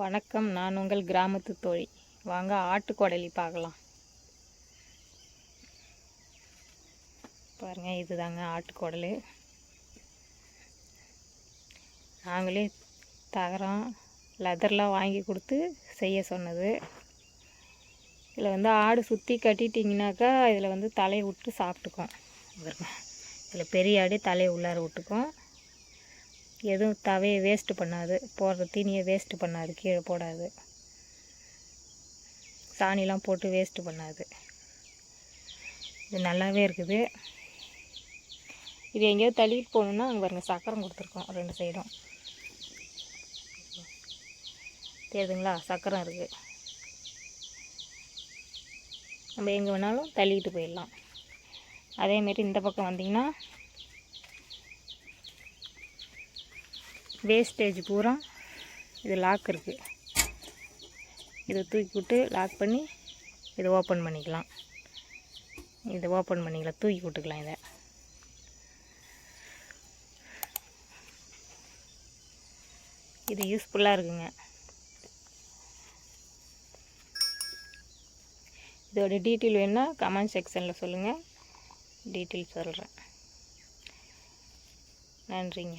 வணக்கம். நான் உங்கள் கிராமத்து தோழி. வாங்க ஆட்டுக்கொடலி பார்க்கலாம். பாருங்கள் இதுதாங்க ஆட்டுக்குடலு. நாங்களே தகரம் லெதர்லாம் வாங்கி கொடுத்து செய்ய சொன்னது. இதில் வந்து ஆடு சுற்றி கட்டிட்டிங்கனாக்கா இதில் வந்து தலையை விட்டு சாப்பிட்டுக்கும். பாருங்க இதில் பெரிய ஆடு தலையை உள்ளார விட்டுக்கும். எதுவும் தவையை வேஸ்ட்டு பண்ணாது. போடுற தீனியை வேஸ்ட்டு பண்ணாது. கீழே போடாது. சாணிலாம் போட்டு வேஸ்ட்டு பண்ணாது. இது நல்லாவே இருக்குது. இது எங்கேயாவது தள்ளிட்டு போகணுன்னா அங்கே பாருங்கள் சக்கரம் கொடுத்துருக்கோம் ரெண்டு சைடும். தெரியுதுங்களா? சக்கரம் இருக்குது நம்ம எங்கே வேணாலும் தள்ளிட்டு போயிடலாம். அதேமாரி இந்த பக்கம் வந்திங்கன்னா வேஸ்டேஜ் பூரா இது லாக் இருக்குது இதை தூக்கி விட்டு லாக் பண்ணி இதை ஓப்பன் பண்ணிக்கலாம். இதை ஓப்பன் பண்ணிக்கலாம் தூக்கி விட்டுக்கலாம் இதை. இது யூஸ்ஃபுல்லாக இருக்குங்க. இதோட டீட்டெயில் வேணுன்னா கமெண்ட் செக்ஷனில் சொல்லுங்கள் டீட்டெயில் சொல்கிறேன் நன்றிங்க.